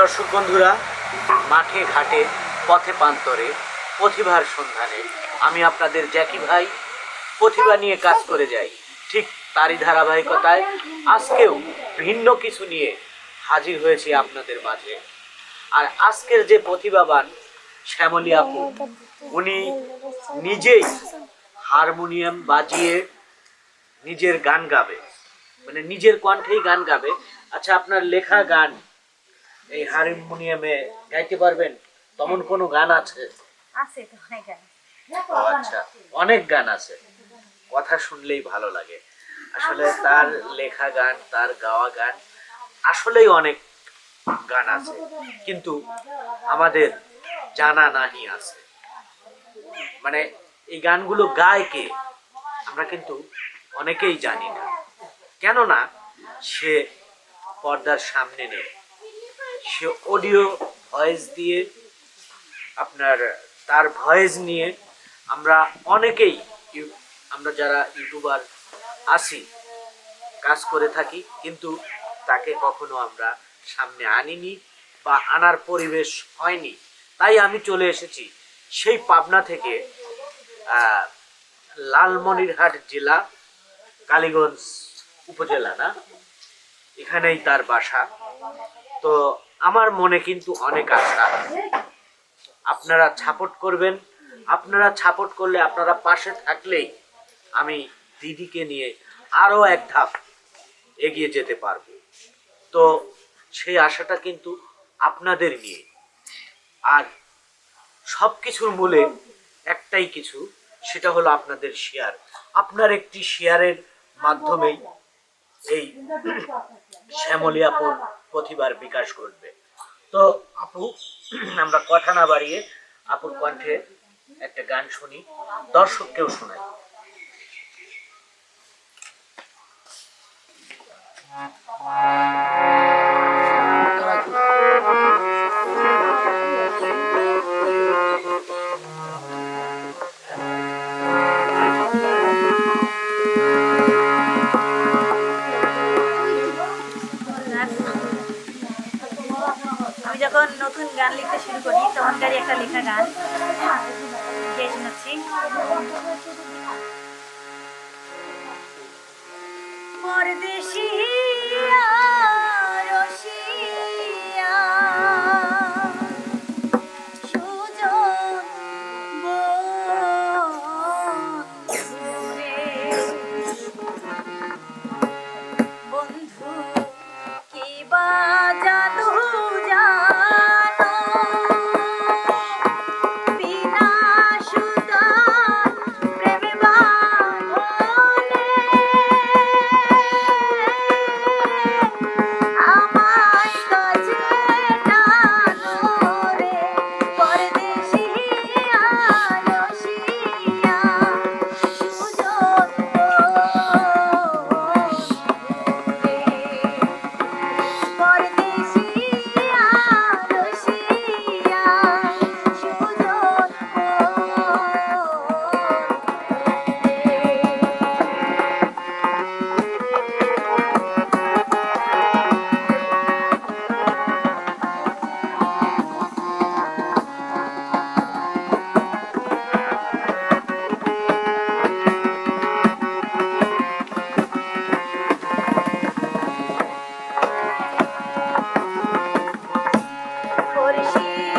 দর্শক বন্ধুরা, মাঠে, ঘাটে, পথে, প্রান্তরে, প্রতিভার সন্ধানে আমি আপনাদের জ্যাকি ভাই প্রতিভা নিয়ে কাজ করে যাই। ঠিক তারই ধারাবাহিকতায় আজকেও ভিন্ন কিছু নিয়ে হাজির হয়েছি আপনাদের মাঝে। আর আজকের যে প্রতিভাবান শ্যামলী আপু উনি নিজেই হারমোনিয়াম বাজিয়ে নিজের গান গাবে। মানে নিজের কণ্ঠেই গান গাবে। আচ্ছা আপনার লেখা গান এই হারমোনিয়ামে গাইতে পারবেন? তেমন কোনো গান আছে? আছে তো অনেক গান। আচ্ছা অনেক গান আছে। কথা শুনলেই ভালো লাগে। আসলে তার লেখা গান তার গাওয়া গান আসলেই অনেক গান আছে। কিন্তু আমাদের জানা নাহি আছে। মানে এই গানগুলো গায় কে আমরা কিন্তু অনেকেই জানি না। কেননা সে পর্দার সামনে নেই। সে অডিও ভয়েস দিয়ে আপনার তার ভয়েস নিয়ে আমরা অনেকেই আমরা যারা ইউটিউবার আছি, কাজ করে থাকি, কিন্তু তাকে কখনো আমরা সামনে আনিনি বা আনার পরিবেশ হয়নি। তাই আমি চলে এসেছি সেই পাবনা থেকে লালমনিরহাট জেলা, কালীগঞ্জ উপজেলা না? এখানেই তার বাসা। তো আমার মনে কিন্তু অনেক আশা। আপনারা সাপোর্ট করবেন। আপনারা সাপোর্ট করলে আপনারা পাশে থাকলেই আমি দিদিকে নিয়ে আরও এক ধাপ এগিয়ে যেতে পারব। তো সেই আশাটা কিন্তু আপনাদের নিয়ে। আর সব কিছুর মূলে একটাই কিছু, সেটা হলো আপনাদের শেয়ার আপনার একটি শেয়ারের মাধ্যমেই এই শ্যামলী আপুর প্রতিভার বিকাশ ঘটবে। তো আপু, আমরা কথা না বাড়িয়ে আপুর কণ্ঠে একটা গান শুনি, দর্শককেও শোনাই। যখন নতুন গান লিখতে শুরু করি তখনকারই একটা লেখা গান। গিয়ে শোনাচ্ছি। পরদেশিয়া Yeah.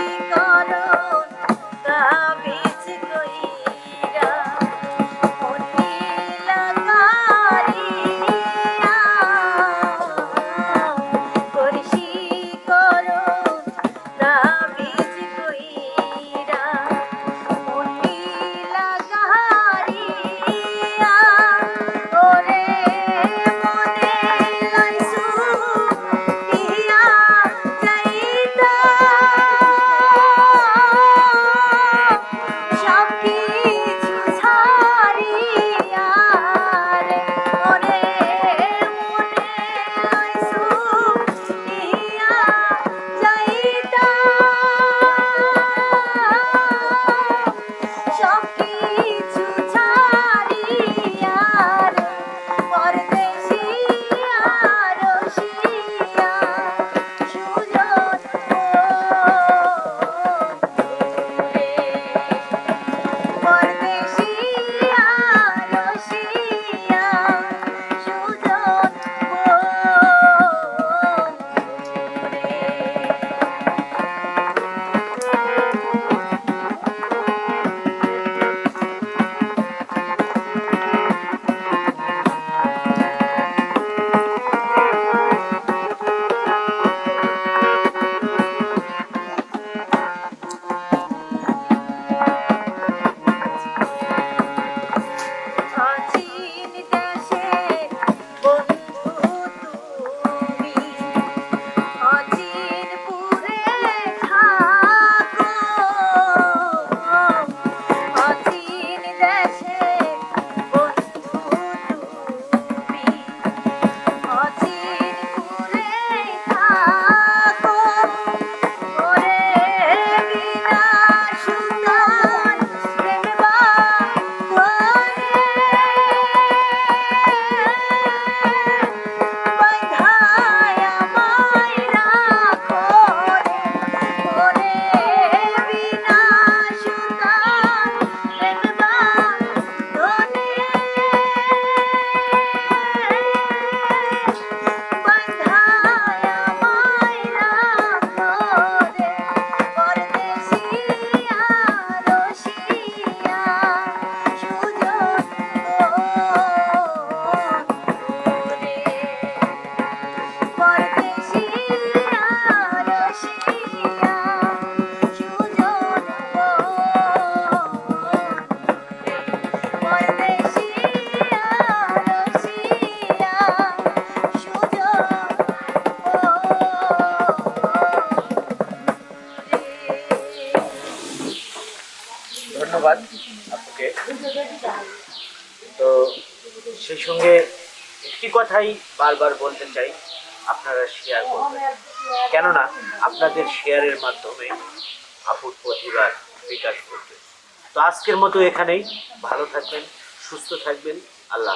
একটি কথাই বারবার বলতে চাই, আপনারা শেয়ার করবেন কেননা, আপনাদের শেয়ারের মাধ্যমে আপুর প্রতিভার বিকাশ ঘটবে তো আজকের মতো এখানেই, ভালো থাকবেন, সুস্থ থাকবেন, আল্লাহ।